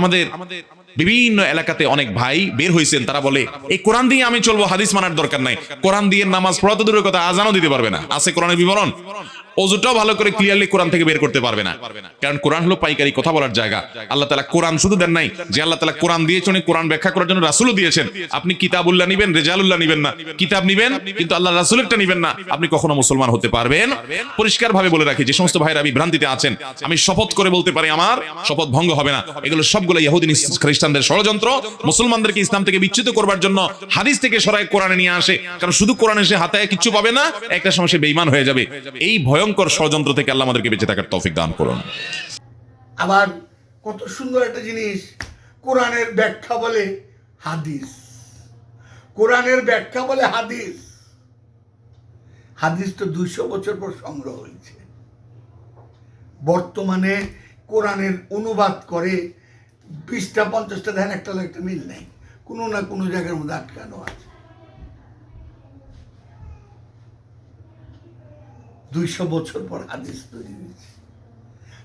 আমাদের বিভিন্ন এলাকাতে অনেক ভাই বের হয়েছেন তারা বলে, এই কোরআন দিয়ে আমি চলবো, হাদিস মানার দরকার নাই। কোরআন দিয়ে নামাজ পড়া তো দূরের কথা, আজানও দিতে পারবে না। আছে কোরআনের বিবরণ? অজুটাও ভালো করে ক্লিয়ারলি কোরআন থেকে বের করতে পারবে না। কারণ কোরআন হলো পাইকারি, কথা বলার জায়গা। আল্লাহ তালা কোরআন শুধু দেন নাই, যে আল্লাহ তালা কোরআন দিয়েছেন কোরআন ব্যাখ্যা করার জন্য রাসুলও দিয়েছেন। আপনি কিতাবুল্লাহ নিবেন, রেজালুল্লাহ নিবেন না। কিতাব নিবেন, কিন্তু আল্লাহ রাসুলেরটা নিবেন না। আপনি কখনো মুসলমান হতে পারবেন। পরিষ্কার ভাবে বলে রাখি, যে সমস্ত ভাইরা বিভ্রান্তিতে আছেন, আমি শপথ করে বলতে পারি আমার, শপথ ভঙ্গ হবে না। এগুলো সবগুলো ইহুদিন খ্রিস্টানদের ষড়যন্ত্র। মুসলমানদেরকে ইসলাম থেকে বিচ্যুত করবার জন্য হাদিস থেকে সরাই কোরআনে নিয়ে আসে। কারণ শুধু কোরআনে সে হাতায় কিচ্ছু পাবে না, একটা সময় সে বেইমান হয়ে যাবে। এই ভয়ঙ্কর ষড়যন্ত্র থেকে আল্লাহ আমাদেরকে বেঁচে থাকার তৌফিক দান করুন। আবার কত সুন্দর একটা জিনিস, কোরআনের ব্যাখ্যা বলে হাদিস। কোরআনের ব্যাখ্যা বলে হাদিস। হাদিস তো দুইশো বছর পর সংগ্রহ হয়েছে। বর্তমানে কোরআনের অনুবাদ করে বিশটা, পঞ্চাশটা, ধ্যান, একটা একটা, মিল নেই। কোনো না কোনো জায়গার মধ্যে আটকানো আছে। দুইশো বছর পর হাদিস তৈরি হয়েছে।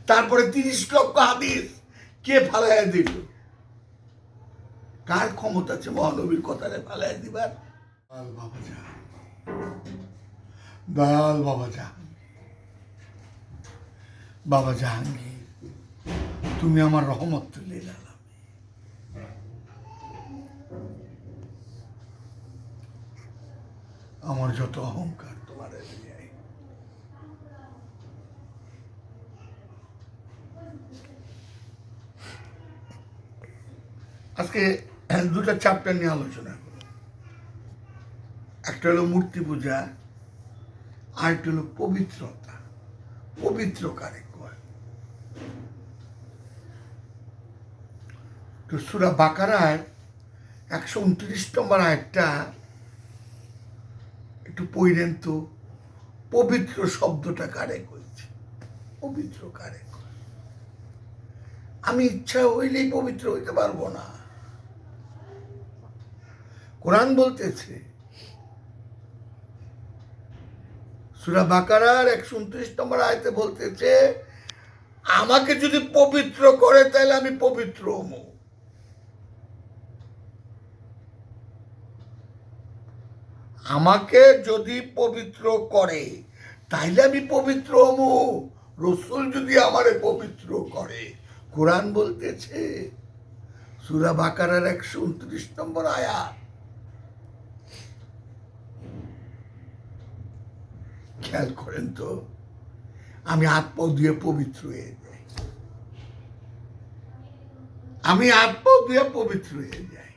তারপরে তিরিশ লক্ষ হাদিস। কে ফালাইয়া দিল কার ক্ষমতা আছে মহানবীর কথারে ফালাইয়া দিবার? বাল বাবা যা বাল বাবা জাহাঙ্গীর বাবা জাহাঙ্গীর, তুমি আমার রহমত তুলে দিলাম আমার যত অহংকার তোমার এরিয়ায় আজকে দুটো চ্যাপ্টার নিয়ে আলোচনা একটা হলো মূর্তি পূজা আর একটা হলো পবিত্রতা। পবিত্র কারে তো সুরা বাকারায় একশো উনত্রিশ নম্বর আয়টা একটু পইরেন তো, পবিত্র শব্দটা কারে কইছে? পবিত্র কারে আমি ইচ্ছা হইলেই পবিত্র হইতে পারব না। কোরআন বলতেছে। সুরা বাকারার একশো উনত্রিশ নম্বর আয়তে বলতেছে, আমাকে যদি পবিত্র করে, তাহলে আমি পবিত্র হমু আমাকে যদি পবিত্র করে তাইলে আমি পবিত্র হমু রসুল যদি আমারে পবিত্র করে, কোরআন বলতেছে। সুরা বাকারার একশো উনত্রিশ নম্বর আয়াত। খেয়াল করেন তো, আমি আত্মা দিয়ে পবিত্র হয়ে যাই। আমি আত্মা দিয়ে পবিত্র হয়ে যাই।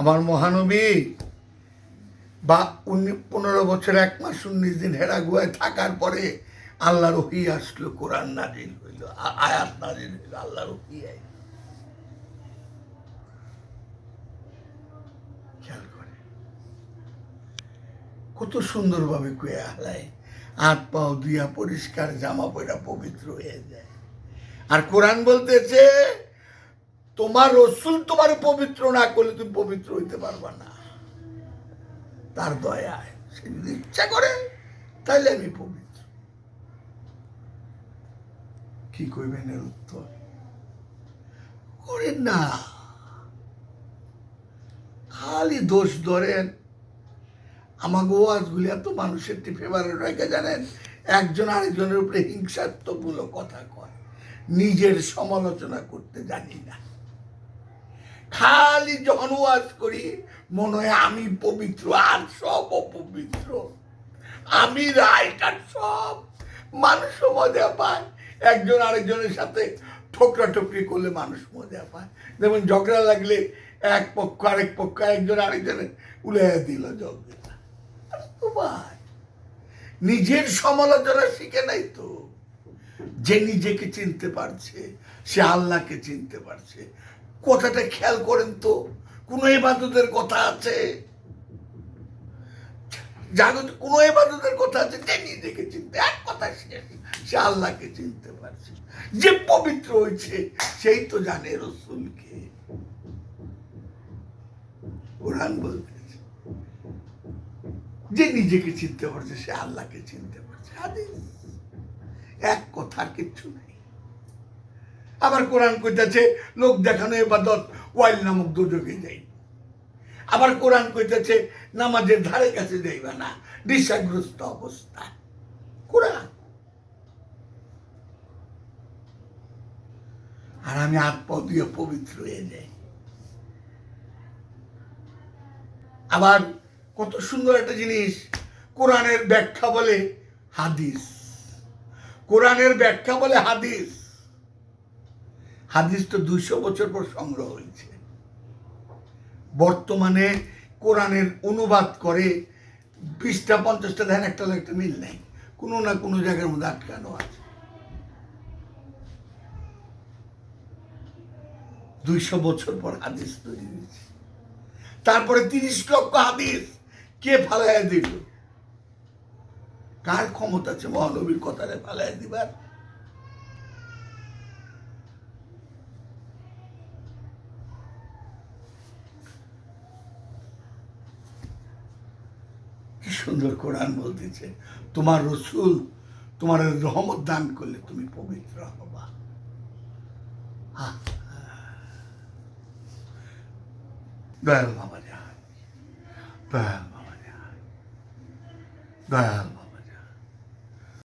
আমার মহানবী, বা পনেরো বছর এক মাস উনিশ দিন হেরা গুয়ায় থাকার পরে আল্লাহর ওহি আসলো, কোরআন নাজিল হইল আয়াত নাজিল হইল, আল্লাহর ওহি আইল খেয়াল করে কত সুন্দরভাবে কুয়ে হালায়। হাত পাও দিয়া পরিষ্কার, জামা পয়রা পবিত্র হয়ে যায়। আর কোরআন বলতেছে, তোমার রসুল তোমার পবিত্র না করলে তুমি পবিত্র হইতে পারবা না। তার দয়ায়, সে যদি ইচ্ছা করে তাহলে আমি পবিত্র। কি কইবেন এর উত্তর? করেন না। খালি দোষ ধরেন আমাকে ওয়াজগুলি এত মানুষের ফেভারেট রেখে জানেন? একজন আরেকজনের উপরে হিংসাত্মকমূলক কথা কয়। নিজের সমালোচনা করতে জানি না। খালি যখন ওয়াজ করি, মনে হয় আমি পবিত্র আর সব অপবিত্র। আমি রাইট আর সব। মানুষও মজা পায়। একজন আরেকজনের সাথে ঠোকরা ঠোকরি করলে মানুষ মজা পায়। যেমন ঝগড়া লাগলে এক পক্ষ আরেক পক্ষ একজন আরেকজনের উড়াইয়া দিল ঝগড়া। ভাই নিজের সমালোচনা শিখে নাই তো? যে নিজেকে চিনতে পারছে, সে আল্লাহকে চিনতে পারছে। কথাটা খেয়াল করেন তো, কোন এবাদতের কথা আছে? জাগত কোন এবাদতের কথা আছে যে নিজেকে চিনতে, এক কথা শেষ সে আল্লাহকে চিনতে পারছে। যে পবিত্র হয়েছে, সেই তো জানে রসুলকে। কোরআন বলতেছে যে নিজেকে চিনতে পারছে, সে আল্লাহকে চিনতে পারছে। এক কথা আর কিচ্ছু নেই। আবার কোরআন কইতাছে, লোক দেখানো এবাদত ওয়াইল নামক দুযোগে যাই আবার কোরআন কইতাছে, নামাজের ধারে কাছে যাইবা না দিশাগ্রস্ত অবস্থা। কোরআন। আর আমি দিয়ে পবিত্র হয়ে যাই। আবার কত সুন্দর একটা জিনিস। কোরআনের ব্যাখ্যা বলে হাদিস। কোরআনের ব্যাখ্যা বলে হাদিস। হাদিস তো দুইশো বছর পর সংগ্রহ হয়েছে। বর্তমানে কোরআনের অনুবাদ করে বিশটা, পঞ্চাশটা, ধ্যান একটা একটা মিল নেই। কোনো না কোনো জায়গার মধ্যে আটকানো আছে। দুইশো বছর পর হাদিস তৈরি হয়েছে। তারপরে তিরিশ লক্ষ হাদিস। কে ফালাইয়া দিল কার ক্ষমতা আছে মহানবীর কথারে ফালাইয়া দিবার? কি সুন্দর কোরআন বলতেছে, তোমার রসুল তোমার রহমত দান করলে তুমি পবিত্র হবা। দয়াল বাবা যান দয়াল দয়াল